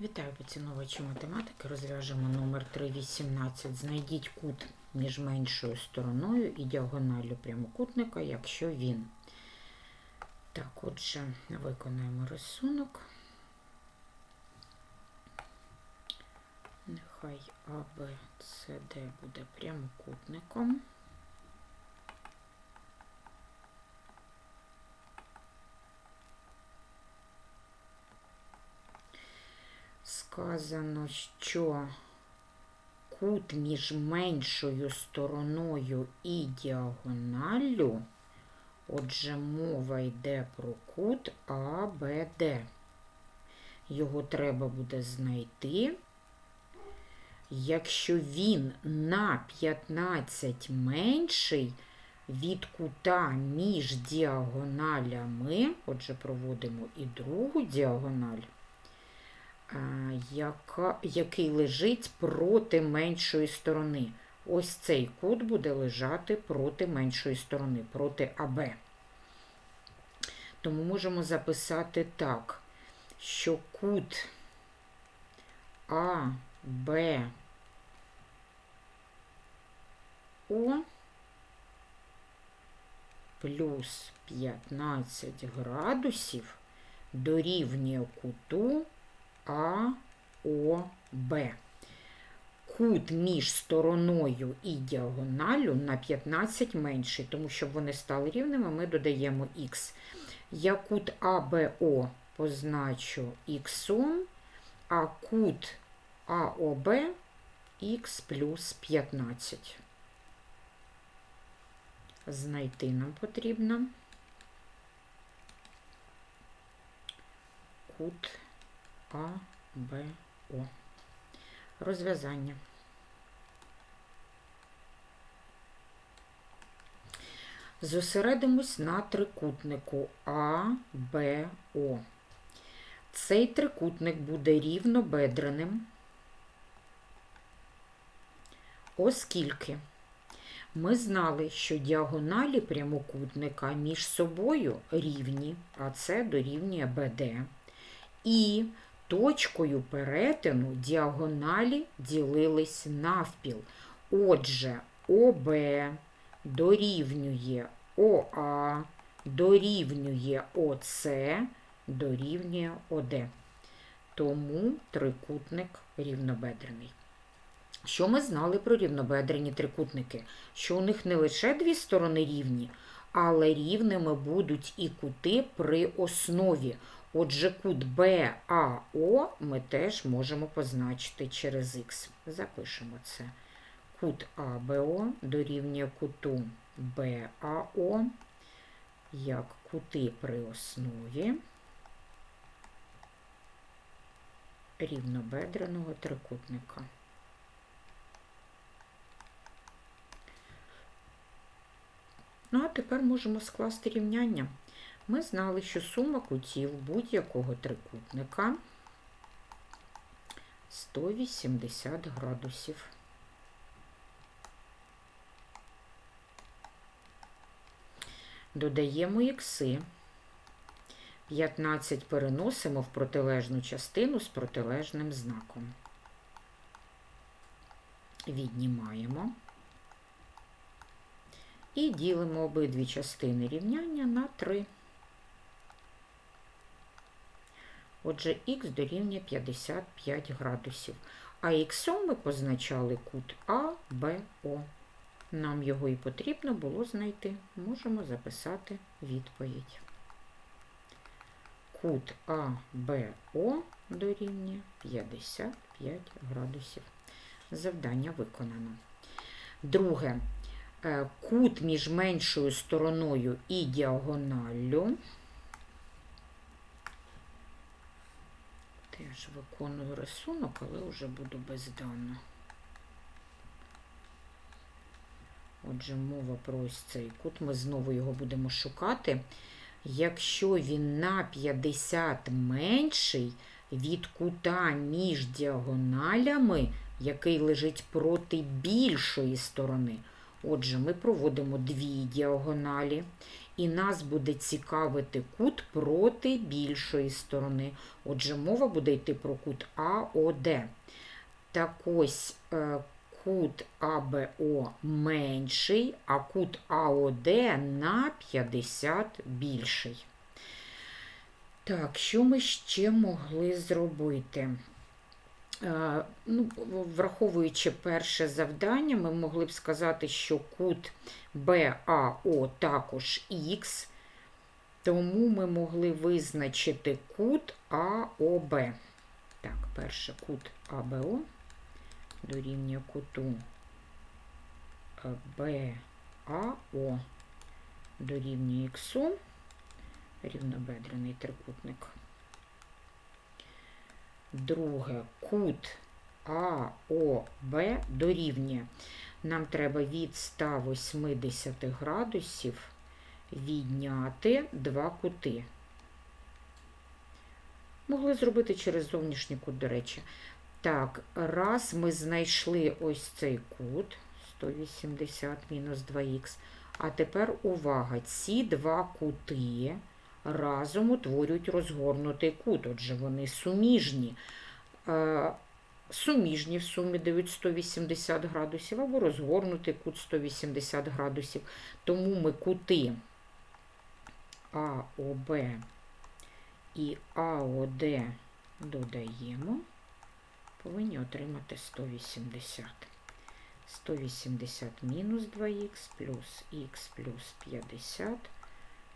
Вітаю поціновувачі математики. Розв'яжемо номер 318. Знайдіть кут між меншою стороною і діагоналлю прямокутника, якщо він. Так, отже, виконаємо рисунок. Нехай АБЦД буде прямокутником. Сказано, що кут між меншою стороною і діагоналлю, отже, мова йде про кут АБД. Його треба буде знайти. Якщо він на 15 менший від кута між діагоналями, отже, проводимо і другу діагональ, яка, який лежить проти меншої сторони. Ось цей кут буде лежати проти меншої сторони, проти АБ. Тому можемо записати так, що кут А, Б, плюс 15 градусів дорівнює куту АОБ. Кут між стороною і діагоналю на 15 менший, тому щоб вони стали рівними, ми додаємо х. Я кут АБО позначу х, а кут АОБ х плюс 15. Знайти нам потрібно кут А, Б, О. Розв'язання. Зосередимось на трикутнику А, Б, О. Цей трикутник буде рівнобедреним, оскільки ми знали, що діагоналі прямокутника між собою рівні, а це дорівнює БД. І точкою перетину діагоналі ділились навпіл. Отже, ОБ дорівнює ОА, дорівнює ОС, дорівнює ОД. Тому трикутник рівнобедрений. Що ми знали про рівнобедрені трикутники? Що у них не лише дві сторони рівні, але рівними будуть і кути при основі. Отже, кут БАО ми теж можемо позначити через х. Запишемо це. Кут АБО дорівнює куту БАО, як кути при основі рівнобедреного трикутника. Ну, а тепер можемо скласти рівняння. Ми знали, що сума кутів будь-якого трикутника 180 градусів. Додаємо ікси. 15 переносимо в протилежну частину з протилежним знаком. Віднімаємо. І ділимо обидві частини рівняння на 3. Отже, х дорівнює 55 градусів. А х ми позначали кут А, Б, О. Нам його і потрібно було знайти. Можемо записати відповідь. Кут А, Б, О дорівнює 55 градусів. Завдання виконано. Друге. Е, Кут між меншою стороною і діагоналлю. Теж виконую рисунок, але вже буду бездано. Отже, мова про ось цей кут. Ми знову його будемо шукати. Якщо він на 50 менший від кута між діагоналями, який лежить проти більшої сторони. Отже, ми проводимо дві діагоналі, і нас буде цікавити кут проти більшої сторони. Отже, мова буде йти про кут АОД. Так ось е, кут АБО менший, а кут АОД на 50 більший. Так, що ми ще могли зробити? Е, Ну, враховуючи перше завдання, ми могли б сказати, що кут БАО також Х, тому ми могли визначити кут АОБ. Так, перше кут АБО дорівнює куту БАО дорівнює Х, рівнобедрений трикутник. Друге, кут АОБ дорівнює. Нам треба від 180 градусів відняти два кути. Могли зробити через зовнішній кут, до речі. Так, раз ми знайшли ось цей кут 180 мінус 2х. А тепер увага, ці два кути разом утворюють розгорнутий кут. Отже, вони суміжні. Е, Суміжні в сумі дають 180 градусів або розгорнутий кут 180 градусів. Тому ми кути АОБ і АОД додаємо, повинні отримати 180. 180 мінус 2х плюс х плюс 50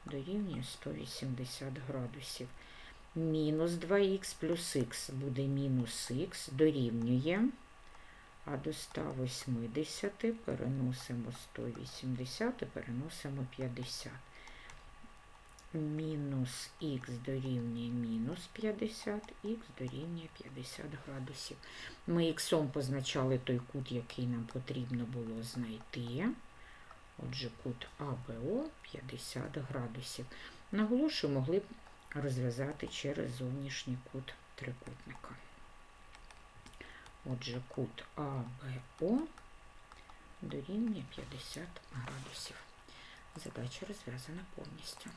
дорівнює 180 градусів. Мінус 2х плюс х буде мінус х дорівнює. А до 180 переносимо 180 і переносимо 50. Мінус х дорівнює мінус 50, х дорівнює 50 градусів. Ми х позначали той кут, який нам потрібно було знайти. Отже, кут АБО 50 градусів. Наголошую, могли б розв'язати через зовнішній кут трикутника. Отже, кут АБО дорівнює 50 градусів. Задача розв'язана повністю.